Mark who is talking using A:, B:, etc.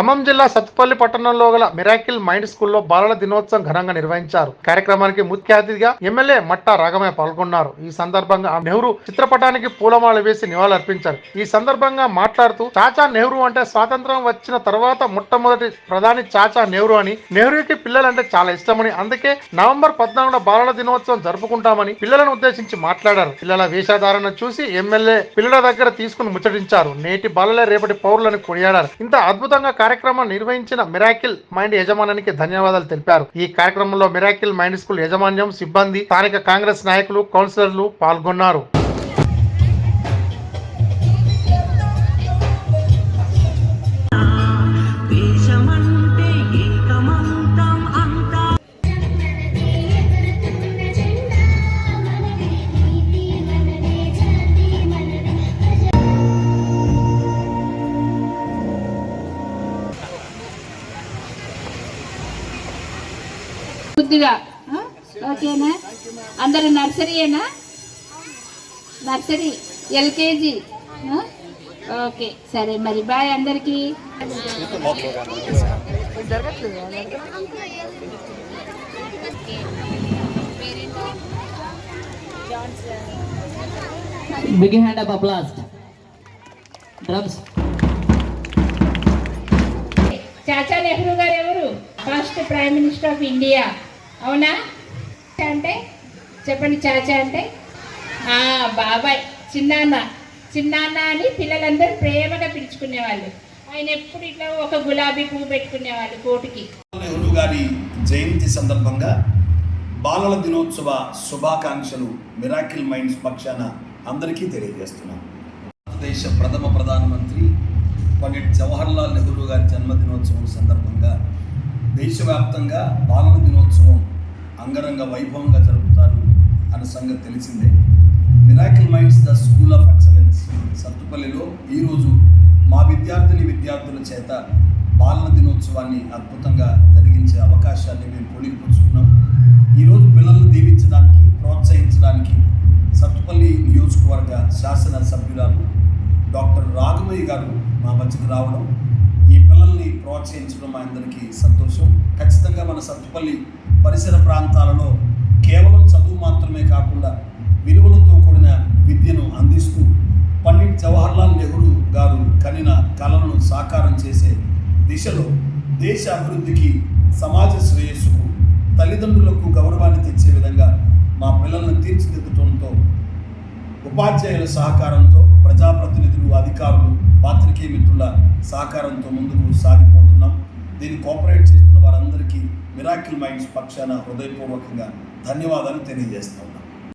A: ఖమ్మం జిల్లా సత్తుపల్లి పట్టణంలో గల మిరాకిల్ మైండ్ స్కూల్లో బాలల దినోత్సవం ఘనంగా నిర్వహించారు. కార్యక్రమానికి ముఖ్య అతిథిగా ఎమ్మెల్యే మట్టా రాఘమయ్య పాల్గొన్నారు. ఈ సందర్భంగా నెహ్రూ చిత్రపటానికి పూలమాల వేసి నివాళులర్పించారు ఈ సందర్భంగా మాట్లాడుతూ చాచా నెహ్రూ అంటే స్వాతంత్రం వచ్చిన తర్వాత మొట్టమొదటి ప్రధాని చాచా నెహ్రూ అని. నెహ్రూకి పిల్లలంటే చాలా ఇష్టమని. అందుకే నవంబర్ పద్నాలుగున బాలల దినోత్సవం జరుపుకుంటామని పిల్లలను ఉద్దేశించి మాట్లాడారు. పిల్లల వేషధారణ చూసి ఎమ్మెల్యే పిల్లల దగ్గర తీసుకుని ముచ్చటించారు. నేటి బాలలే రేపటి పౌరులను కొనియాడారు. ఇంత అద్భుతంగా కార్యక్రమం నిర్వహించిన మిరాకిల్ మైండ్ యజమానికి ధన్యవాదాలు తెలిపారు. ఈ కార్యక్రమంలో మిరాకిల్ మైండ్ స్కూల్ యాజమాన్యం సిబ్బంది స్థానిక కాంగ్రెస్ నాయకులు కౌన్సిలర్లు పాల్గొన్నారు.
B: బుద్ధిగా ఆ? ఓకేనా అందరు నర్సరీయేనా నర్సరీ ఎల్కేజీ ఆ? ఓకే సరే మరి బాయ్ అందరికీ
C: Big hand of applause. Drums.
B: Chacha Nehru గారు ఎవరు first prime minister of India అవునా? అంటే చెప్పండి చాచా అంటే? బాబాయ్ చిన్నాన్న. చిన్నాన్న అని పిల్లలందరూ ప్రేమగా పిలుచుకునేవాళ్ళు. ఆయన ఎప్పుడు ఇట్లా ఒక గులాబీ పువ్వు పెట్టుకునేవాళ్ళు కోటికి.
D: నెహ్రూ గారి జయంతి సందర్భంగా బాలల దినోత్సవ శుభాకాంక్షలు మిరాకిల్ మైండ్స్ పక్షాన అందరికీ తెలియజేస్తున్నాం. భారతదేశ ప్రథమ ప్రధానమంత్రి పండిట్ జవహర్లాల్ నెహ్రూ గారి జన్మదినోత్సవం సందర్భంగా దేశవ్యాప్తంగా బాలల దినోత్సవం అంగరంగ వైభవంగా జరుపుతారు అన్న సంగతి తెలిసిందే. Miracle minds the school of excellence సత్తుపల్లిలో ఈరోజు మా విద్యార్థిని విద్యార్థుల చేత బాలల దినోత్సవాన్ని అద్భుతంగా జరిగించే అవకాశాన్ని మేము పొలిగిపుచ్చుకున్నాం ఈరోజు పిల్లలను దీవించడానికి ప్రోత్సహించడానికి సత్తుపల్లి నియోజకవర్గ శాసన సభ్యురాలు డాక్టర్ రాఘమయ్య గారు మా మధ్యకు రావడం ఈ పిల్లల్ని ప్రోత్సహించడం మా అందరికీ సంతోషం. ఖచ్చితంగా మన సత్తుపల్లి పరిసర ప్రాంతాలలో కేవలం చదువు మాత్రమే కాకుండా విలువలతో కూడిన విద్యను అందిస్తూ పండిట్ జవహర్లాల్ నెహ్రూ గారు కనిన కళలను సాకారం చేసే దిశలో దేశ అభివృద్ధికి సమాజ శ్రేయస్సుకు తల్లిదండ్రులకు గౌరవాన్ని తెచ్చే విధంగా మా పిల్లలను తీర్చిదిద్దటంతో ఉపాధ్యాయుల సహకారంతో ప్రజాప్రతినిధులు అధికారులు పాత్రికేయ మిత్రుల సహకారంతో ముందుకు సాగిపోతున్నాం. దీన్ని కోఆపరేట్ చేస్తున్న వారందరికీ మిరాకిల్ మైండ్స్ పక్షాన హృదయపూర్వకంగా ధన్యవాదాలు తెలియజేస్తా